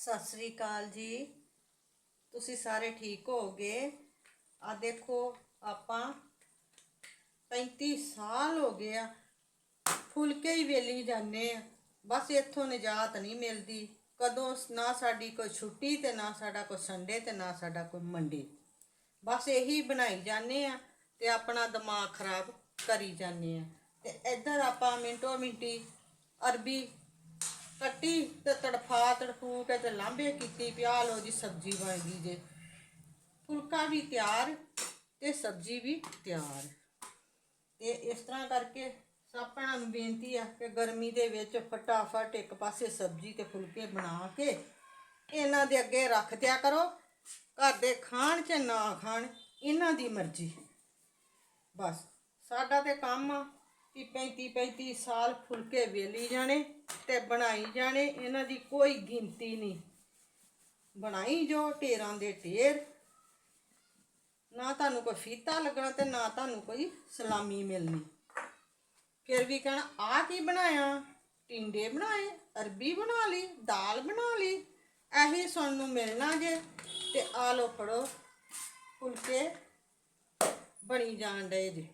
ਸਤਿ ਸ੍ਰੀ ਅਕਾਲ ਜੀ। ਤੁਸੀਂ ਸਾਰੇ ਠੀਕ ਹੋਗੇ ਆ ਦੇਖੋ, ਆਪਾਂ 35 ਸਾਲ ਹੋ ਗਏ ਆ। ਫੁਲਕੇ ਹੀ ਵੇਲੀ ਜਾਂਦੇ ਆ। ਬਸ ਇੱਥੋਂ ਨਿਜਾਤ ਨਹੀਂ ਮਿਲਦੀ। ਕਦੋਂ ਨਾ ਸਾਡੀ ਕੋਈ ਛੁੱਟੀ ਤੇ ਨਾ ਸਾਡਾ ਕੋਈ ਸੰਡੇ ਤੇ ਨਾ ਸਾਡਾ ਕੋਈ ਮੰਡੇ। ਬਸ ਇਹੀ ਬਣਾਈ ਜਾਂਦੇ ਆ ਤੇ ਆਪਣਾ ਦਿਮਾਗ ਖਰਾਬ ਕਰੀ ਜਾਂਦੇ ਆ। ਤੇ ਇੱਧਰ ਆਪਾਂ ਮਿੰਟੋ ਮਿੰਟੀ ਅਰਬੀ ਕੱਟੀ ਤੇ ਤੜਫਾ ਤੜਫੂ ਕੇ ਤੇ ਲਾਂਬੇ ਕੀਤੀ, ਪਿਆ ਲੋ ਜੀ ਸਬਜ਼ੀ ਬਣ ਗਈ ਜੇ। ਫੁਲਕਾ ਵੀ ਤਿਆਰ ਤੇ ਸਬਜ਼ੀ ਵੀ ਤਿਆਰ। ਤੇ ਇਸ ਤਰ੍ਹਾਂ ਕਰਕੇ ਸਭ ਨੂੰ ਬੇਨਤੀ ਆ ਕਿ ਗਰਮੀ ਦੇ ਵਿੱਚ ਫਟਾਫਟ ਇੱਕ ਪਾਸੇ ਸਬਜ਼ੀ ਤੇ ਫੁਲਕੇ ਬਣਾ ਕੇ ਇਹਨਾਂ ਦੇ ਅੱਗੇ ਰੱਖ ਦਿਆ ਕਰੋ। ਘਰ ਦੇ ਖਾਣ ਚ ਨਾ ਖਾਣ, ਇਹਨਾਂ ਦੀ ਮਰਜ਼ੀ। ਬਸ, ਸਾਡਾ ਤੇ ਕੰਮ ਆ। ਕਿ 35 35 ਸਾਲ ਫੁਲਕੇ ਵੇਲੀ ਜਾਣੇ ਤੇ ਬਣਾਈ ਜਾਣੇ, ਇਹਨਾਂ ਦੀ ਕੋਈ ਗਿਣਤੀ ਨਹੀਂ। ਬਣਾਈ ਜੋ ਢੇਰਾਂ ਦੇ ਢੇਰ। ਨਾ ਤੁਹਾਨੂੰ ਕੋਈ ਫੀਤਾ ਲੱਗਣਾ ਤੇ ਨਾ ਤੁਹਾਨੂੰ ਕੋਈ ਸਲਾਮੀ ਮਿਲਣੀ। ਫਿਰ ਵੀ ਕਹਿਣਾ ਆ ਕੀ ਬਣਾਇਆ? ਟਿੰਡੇ ਬਣਾਏ, ਅਰਬੀ ਬਣਾ ਲਈ, ਦਾਲ ਬਣਾ ਲਈ, ਇਹੀ ਸੁਣਨ ਨੂੰ ਮਿਲਣਾ ਜੇ। ਤੇ ਆ ਲੋ ਫੜੋ, ਫੁਲਕੇ ਬਣੀ ਜਾਣ ਡਏ ਜੇ।